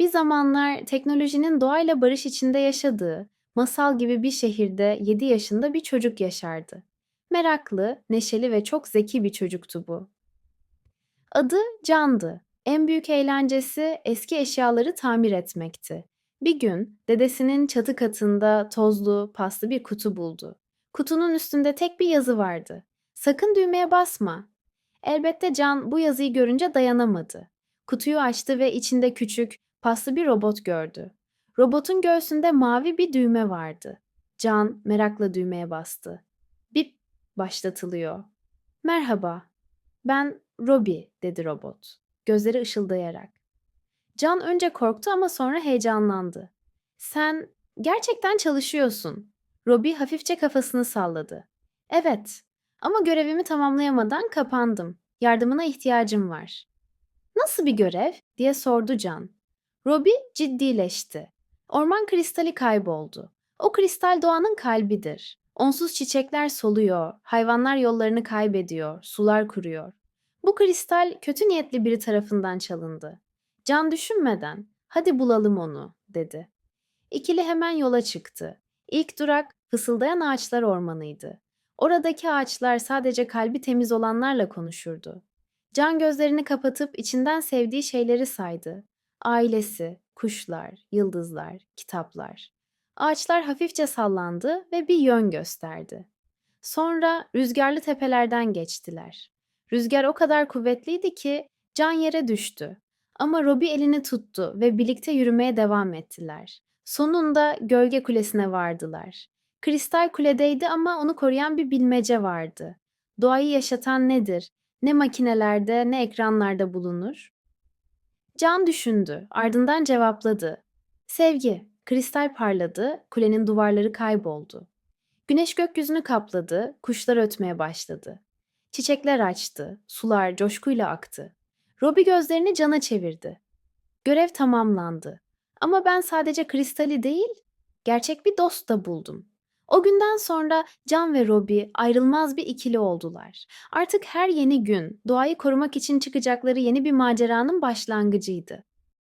Bir zamanlar teknolojinin doğayla barış içinde yaşadığı, masal gibi bir şehirde 7 yaşında bir çocuk yaşardı. Meraklı, neşeli ve çok zeki bir çocuktu bu. Adı Can'dı. En büyük eğlencesi eski eşyaları tamir etmekti. Bir gün dedesinin çatı katında tozlu, paslı bir kutu buldu. Kutunun üstünde tek bir yazı vardı. Sakın düğmeye basma. Elbette Can bu yazıyı görünce dayanamadı. Kutuyu açtı ve içinde küçük, paslı bir robot gördü. Robotun göğsünde mavi bir düğme vardı. Can merakla düğmeye bastı. Bip başlatılıyor. Merhaba, ben Robbie dedi robot. Gözleri ışıldayarak. Can önce korktu ama sonra heyecanlandı. Sen gerçekten çalışıyorsun. Robbie hafifçe kafasını salladı. Evet ama görevimi tamamlayamadan kapandım. Yardımına ihtiyacım var. Nasıl bir görev? diye sordu Can. Robbie ciddileşti. Orman kristali kayboldu. O kristal doğanın kalbidir. Onsuz çiçekler soluyor, hayvanlar yollarını kaybediyor, sular kuruyor. Bu kristal kötü niyetli biri tarafından çalındı. Can düşünmeden, hadi bulalım onu, dedi. İkili hemen yola çıktı. İlk durak fısıldayan ağaçlar ormanıydı. Oradaki ağaçlar sadece kalbi temiz olanlarla konuşurdu. Can gözlerini kapatıp içinden sevdiği şeyleri saydı. Ailesi, kuşlar, yıldızlar, kitaplar. Ağaçlar hafifçe sallandı ve bir yön gösterdi. Sonra rüzgarlı tepelerden geçtiler. Rüzgar o kadar kuvvetliydi ki Can yere düştü. Ama Robbie elini tuttu ve birlikte yürümeye devam ettiler. Sonunda gölge kulesine vardılar. Kristal kuledeydi ama onu koruyan bir bilmece vardı. Doğayı yaşatan nedir? Ne makinelerde ne ekranlarda bulunur? Can düşündü, ardından cevapladı. Sevgi, kristal parladı, kulenin duvarları kayboldu. Güneş gökyüzünü kapladı, kuşlar ötmeye başladı. Çiçekler açtı, sular coşkuyla aktı. Robbie gözlerini Can'a çevirdi. Görev tamamlandı. Ama ben sadece kristali değil, gerçek bir dost da buldum. O günden sonra Can ve Robbie ayrılmaz bir ikili oldular. Artık her yeni gün doğayı korumak için çıkacakları yeni bir maceranın başlangıcıydı.